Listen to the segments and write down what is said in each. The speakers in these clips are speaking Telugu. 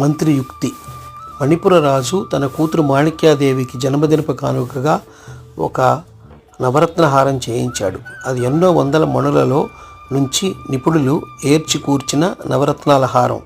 మంత్రి యుక్తి మణిపుర రాజు తన కూతురు మాణిక్యాదేవికి జన్మదినపు కానుకగా ఒక నవరత్న హారం చేయించాడు. అది ఎన్నో వందల మణులలో నుంచి నిపుణులు ఏర్చి కూర్చిన నవరత్నాల హారం.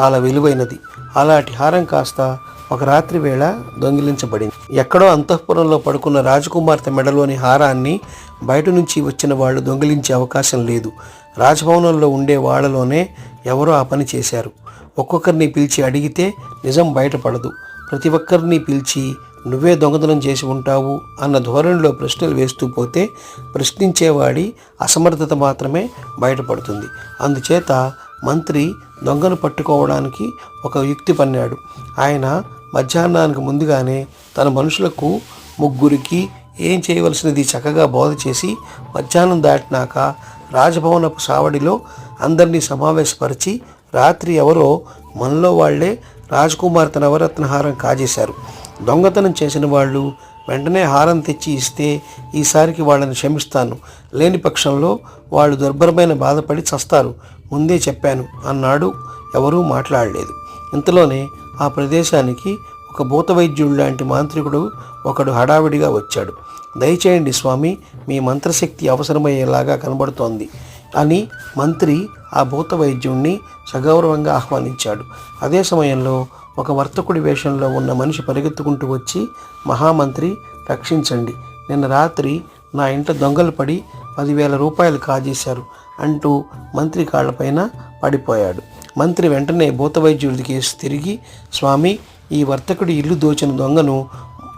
చాలా విలువైనది. అలాంటి హారం కాస్త ఒక రాత్రి వేళ దొంగిలించబడింది. ఎక్కడో అంతఃపురంలో పడుకున్న రాజకుమార్తె మెడలోని హారాన్ని బయట నుంచి వచ్చిన వాళ్ళు దొంగిలించే అవకాశం లేదు. రాజభవనంలో ఉండే వాళ్ళలోనే ఎవరో ఆ పని చేశారు. ఒక్కొక్కరిని పిలిచి అడిగితే నిజం బయటపడదు. ప్రతి ఒక్కరిని పిలిచి నువ్వే దొంగతనం చేసి ఉంటావు అన్న ధోరణిలో ప్రశ్నలు వేస్తూ పోతే ప్రశ్నించేవాడి అసమర్థత మాత్రమే బయటపడుతుంది. అందుచేత మంత్రి దొంగను పట్టుకోవడానికి ఒక యుక్తి పన్నాడు. ఆయన మధ్యాహ్నానికి ముందుగానే తన మనుషులకు ముగ్గురికి ఏం చేయవలసినది చక్కగా బోధ చేసి మధ్యాహ్నం దాటినాక రాజభవనపు సావడిలో అందరినీ సమావేశపరిచి రాత్రి ఎవరో మనలో వాళ్ళే రాజకుమార్తె నవరత్న హారం కాజేశారు. దొంగతనం చేసిన వాళ్ళు వెంటనే హారం తెచ్చి ఇస్తే ఈసారికి వాళ్ళని క్షమిస్తాను. లేని పక్షంలో వాళ్ళు దుర్భరమైన బాధపడి చస్తారు. ముందే చెప్పాను అన్నాడు ఎవరూ మాట్లాడలేదు. ఇంతలోనే ఆ ప్రదేశానికి ఒక భూత వైద్యుడు లాంటి మాంత్రికుడు ఒకడు హడావిడిగా వచ్చాడు. దయచేయండి స్వామి మీ మంత్రశక్తి అవసరమయ్యేలాగా కనబడుతోంది. అని మంత్రి ఆ భూత వైద్యుణ్ణి సగౌరవంగా ఆహ్వానించాడు. అదే సమయంలో ఒక వర్తకుడి వేషంలో ఉన్న మనిషి పరిగెత్తుకుంటూ వచ్చి మహామంత్రి రక్షించండి. నిన్న రాత్రి నా ఇంట దొంగలు పడి పదివేల రూపాయలు కాజేశారు అంటూ మంత్రి కాళ్ళపైన పడిపోయాడు. మంత్రి వెంటనే భూత కేసు తిరిగి స్వామి ఈ వర్తకుడి ఇల్లు దోచిన దొంగను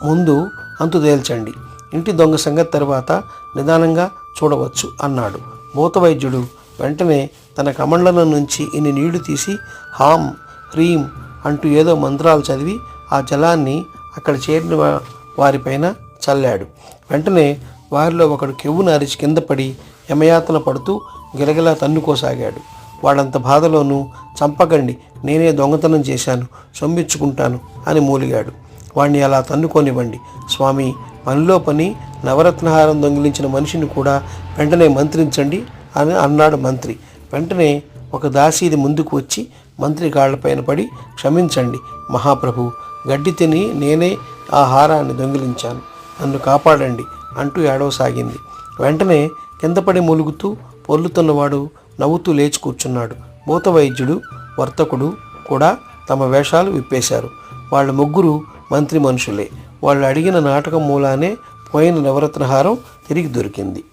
ముందు అంతు తేల్చండి ఇంటి దొంగ సంగతి తర్వాత నిదానంగా చూడవచ్చు అన్నాడు. భూతవైద్యుడు వెంటనే తన కమండలం నుంచి ఇన్ని నీళ్ళు తీసి హాం హ్రీం అంటూ ఏదో మంత్రాలు చదివి ఆ జలాన్ని అక్కడ చేరిన వారిపైన చల్లాడు. వెంటనే వారిలో ఒకడు కెవ్వును అరిచి కింద పడి యమయాతన పడుతూ గిలగిలా తన్నుకోసాగాడు. వాడంత బాధలోనూ చంపకండి నేనే దొంగతనం చేశాను సొమ్మిచ్చుకుంటాను అని మూలిగాడు. వాణ్ణి అలా తన్నుకోనివ్వండి స్వామి పనిలో పని నవరత్నహారం దొంగిలించిన మనిషిని కూడా వెంటనే మంత్రించండి అని అన్నాడు మంత్రి. వెంటనే ఒక దాసీది ముందుకు వచ్చి మంత్రి కాళ్ళపైన పడి క్షమించండి మహాప్రభు గడ్డి తిని నేనే ఆ హారాన్ని దొంగిలించాను. నన్ను కాపాడండి అంటూ ఏడవసాగింది వెంటనే కిందపడి మూలుగుతూ పొల్లుతున్నవాడు నవ్వుతూ లేచి కూర్చున్నాడు. భూత వైద్యుడు వర్తకుడు కూడా తమ వేషాలు విప్పేశారు. వాళ్ళ ముగ్గురు మంత్రి మనుషులే. వాళ్ళు అడిగిన నాటకం మూలానే పోయిన నవరత్నహారం తిరిగి దొరికింది.